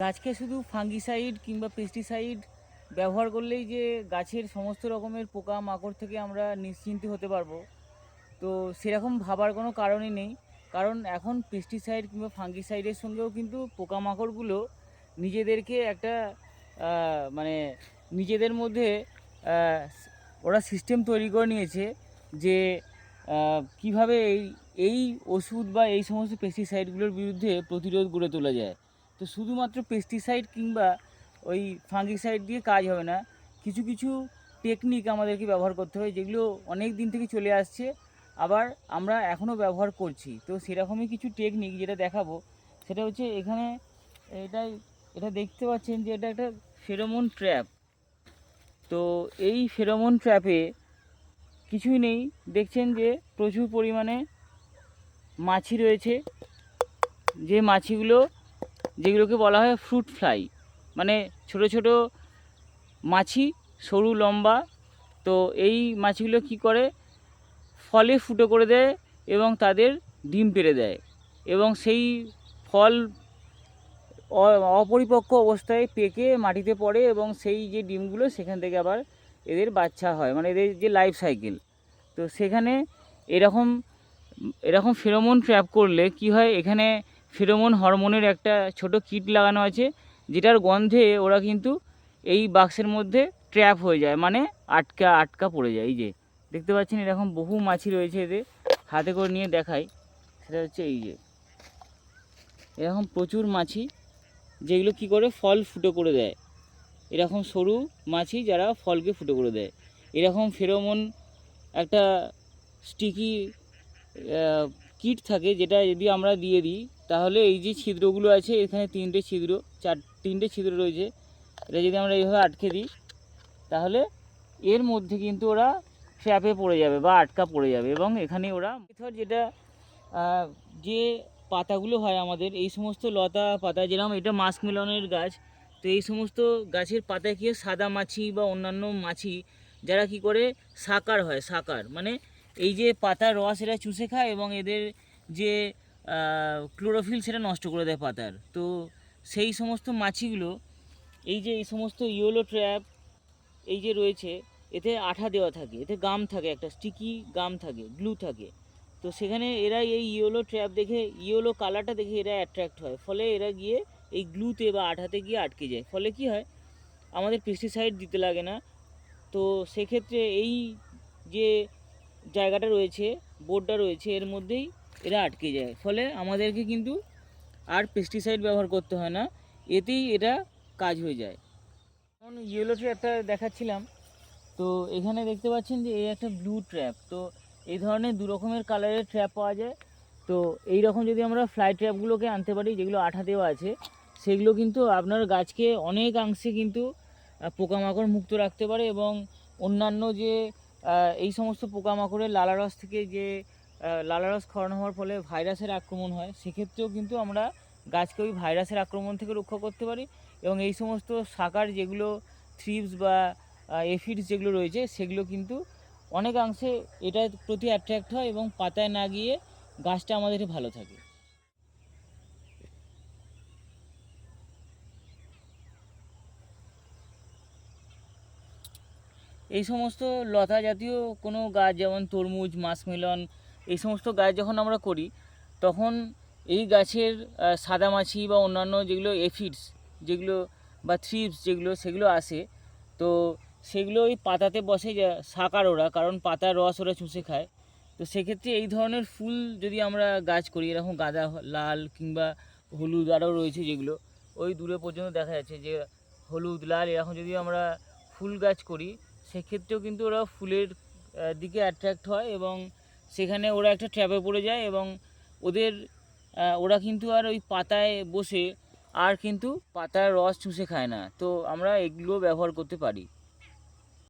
গাছকে শুধু ফাঙ্গিসাইড কিংবা পেস্টিসাইড ব্যবহার করলেই যে গাছের সমস্ত রকমের পোকা মাকড় থেকে আমরা নিশ্চিন্ত হতে পারব। তো সেরকম ভাবার কোনো কারণই নেই। কারণ এখন পেস্টিসাইড কিংবা ফাঙ্গিসাইডের সঙ্গেও কিন্তু পোকামাকড়গুলো নিজেদেরকে একটা মানে নিজেদের মধ্যে ওরা সিস্টেম তৈরি করে নিয়েছে যে কীভাবে এই এই ওষুধ বা এই সমস্ত পেস্টিসাইডগুলোর বিরুদ্ধে প্রতিরোধ গড়ে তোলা যায়। তো শুধুমাত্র পেস্টিসাইড কিংবা ওই ফাঙ্গিসাইড দিয়ে কাজ হবে না, কিছু কিছু টেকনিক আমাদেরকে ব্যবহার করতে হবে, যেগুলো অনেক দিন থেকে চলে আসছে, আবার আমরা এখনও ব্যবহার করছি। তো সেরকমই কিছু টেকনিক যেটা দেখাবো, সেটা হচ্ছে এখানে এটাই, এটা দেখতে পাচ্ছেন যে এটা একটা ফেরোমন ট্র্যাপ তো এই ফেরোমন ট্র্যাপে কিছুই নেই, দেখছেন যে প্রচুর পরিমাণে মাছি রয়েছে, যে মাছিগুলো যেগুলোকে বলা হয় ফ্রুট ফ্লাই মানে ছোট ছোট মাছি, সরু, লম্বা। তো এই মাছিগুলো কি করে? ফলে ফুটো করে দেয় এবং তাদের ডিম পেড়ে দেয়। এবং সেই ফল অপরিপক্ক অবস্থায় পেকে মাটিতে পড়ে এবং সেই যে ডিমগুলো, সেখান থেকে আবার এদের বাচ্চা হয়। মানে এদের যে লাইফ সাইকেল তো সেখানে এরকম এরকম ফেরোমন ট্র্যাপ করলে কি হয়? এখানে ফেরোমন হরমোনের একটা ছোট কিট লাগানো আছে, যেটার গন্ধে ওরা কিন্তু এই বাক্সের মধ্যে ট্র্যাপ হয়ে যায় মানে আটকা আটকা পড়ে যায়। এই যে, দেখতে পাচ্ছেন এরকম বহু মাছি রয়েছে এদের, হাতে করে নিয়ে দেখাই। সেটা হচ্ছে এই যে, এরকম প্রচুর মাছি, যেগুলো কি করে ফল ফুটো করে দেয়। এরকম সরু মাছি যারা ফলকে ফুটো করে দেয়। এরকম ফেরোমন একটা স্টিকি কিট থাকে, যেটা যদি আমরা দিয়ে দিই তাহলে এই যে ছিদ্রগুলো আছে, এখানে তিনটে ছিদ্র, চার, তিনটে ছিদ্র রয়েছে। এটা যদি আমরা এইভাবে আটকে দিই, তাহলে এর মধ্যে কিন্তু ওরা ট্র্যাপে পড়ে যাবে বা আটকা পড়ে যাবে এবং এখানে ওরা যেটা যে পাতাগুলো হয় আমাদের, এই সমস্ত লতা পাতা, যেরকম এটা মাস্ক মেলনের গাছ, তো এই সমস্ত গাছের পাতায় কি সাদা মাছি বা অন্যান্য মাছি, যারা কি করে, সাকার হয়, সাকার। মানে এই যে পাতার রস এরা চুষে খায় এবং এদের যে ক্লোরোফিল সেটা নষ্ট করে দেয় পাতার। তো সেই সমস্ত মাছিগুলো, এই যে এই সমস্ত ইয়েলো ট্র্যাপ এই যে রয়েছে, এতে আঠা দেওয়া থাকে, এতে গাম থাকে, একটা স্টিকি গাম থাকে গ্লু থাকে। তো সেখানে এরা এই ইয়েলো ট্র্যাপ দেখে ইয়েলো কালারটা দেখে এরা অ্যাট্রাক্ট হয়। ফলে এরা গিয়ে এই গ্লুতে বা আঠাতে গিয়ে আটকে যায়। ফলে কি হয়, আমাদের পেস্টিসাইড দিতে লাগে না। তো সেক্ষেত্রে এই যে জায়গাটা রয়েছে বোর্ডটা রয়েছে, এর মধ্যেই এরা আটকে যায়। ফলে আমাদেরকে কিন্তু আর পেস্টিসাইড ব্যবহার করতে হয় না। এতেই এটা কাজ হয়ে যায়। যেমন ইয়েলো ট্র্যাপটা দেখাচ্ছিলাম। তো এখানে দেখতে পাচ্ছেন যে, এই একটা ব্লু ট্র্যাপ তো এই ধরনের দু রকমের কালারের ট্র্যাপ পাওয়া যায়। তো এই রকম যদি আমরা ফ্লাই ট্র্যাপগুলোকে আনতে পারি, যেগুলো আঠা দেওয়া আছে, সেগুলো কিন্তু আপনার গাছকে অনেকাংশে কিন্তু পোকামাকড় মুক্ত রাখতে পারে এবং অন্যান্য যে এই সমস্ত পোকামাকড়ের লালারস থেকে যে লালারস খাওয়ানো হওয়ার ফলে ভাইরাসের আক্রমণ হয়। সেক্ষেত্রেও কিন্তু আমরা গাছকে ওই ভাইরাসের আক্রমণ থেকে রক্ষা করতে পারি এবং এই সমস্ত সাকার যেগুলো থ্রিপস বা এফিডস যেগুলো রয়েছে, সেগুলো কিন্তু অনেকাংশে এটার প্রতি অ্যাট্রাক্ট হয় এবং পাতায় না গিয়ে গাছটা আমাদের ভালো থাকে। এই সমস্ত লতা জাতীয় কোনো গাছ যেমন তরমুজ মাসমেলন এই সমস্ত গাছ যখন আমরা করি, তখন এই গাছের সাদামাছি বা অন্যান্য যেগুলো এফিডস যেগুলো বা থ্রিপস যেগুলো, সেগুলো আসে। তো সেগুলো ওই পাতাতে বসে সাকার ওরা, কারণ পাতার রস ওরা চুষে খায়। তো সেক্ষেত্রে এই ধরনের ফুল যদি আমরা গাছ করি, এরকম গাঁদা, লাল কিংবা হলুদ আরও রয়েছে যেগুলো, ওই দূরে পর্যন্ত দেখা যাচ্ছে যে হলুদ, লাল, এরকম যদি আমরা ফুল গাছ করি, সেক্ষেত্রেও কিন্তু ওরা ফুলের দিকে অ্যাট্রাক্ট হয় এবং সেখানে ওরা একটা ট্র্যাপে পড়ে যায় এবং ওদের ওরা কিন্তু আর ওই পাতায় বসে আর কিন্তু পাতার রস চুষে খায় না। তো আমরা এগুলো ব্যবহার করতে পারি।